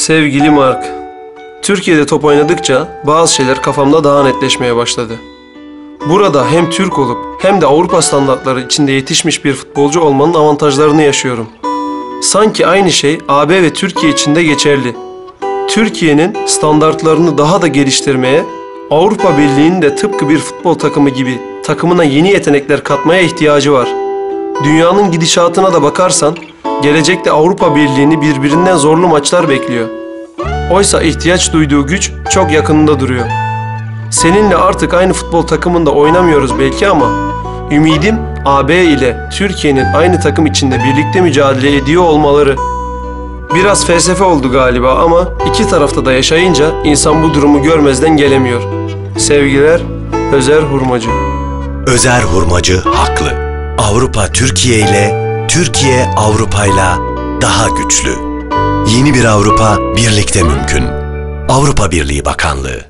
Sevgili Mark, Türkiye'de top oynadıkça bazı şeyler kafamda daha netleşmeye başladı. Burada hem Türk olup hem de Avrupa standartları içinde yetişmiş bir futbolcu olmanın avantajlarını yaşıyorum. Sanki aynı şey AB ve Türkiye için de geçerli. Türkiye'nin standartlarını daha da geliştirmeye, Avrupa Birliği'nin de tıpkı bir futbol takımı gibi takımına yeni yetenekler katmaya ihtiyacı var. Dünyanın gidişatına da bakarsan, gelecekte Avrupa Birliği'ni birbirinden zorlu maçlar bekliyor. Oysa ihtiyaç duyduğu güç çok yakınında duruyor. Seninle artık aynı futbol takımında oynamıyoruz belki ama ümidim AB ile Türkiye'nin aynı takım içinde birlikte mücadele ediyor olmaları. Biraz felsefe oldu galiba ama iki tarafta da yaşayınca insan bu durumu görmezden gelemiyor. Sevgiler, Özer Hurmacı. Özer Hurmacı haklı. Avrupa Türkiye ile, Türkiye Avrupa ile daha güçlü. Yeni bir Avrupa birlikte mümkün. Avrupa Birliği Bakanlığı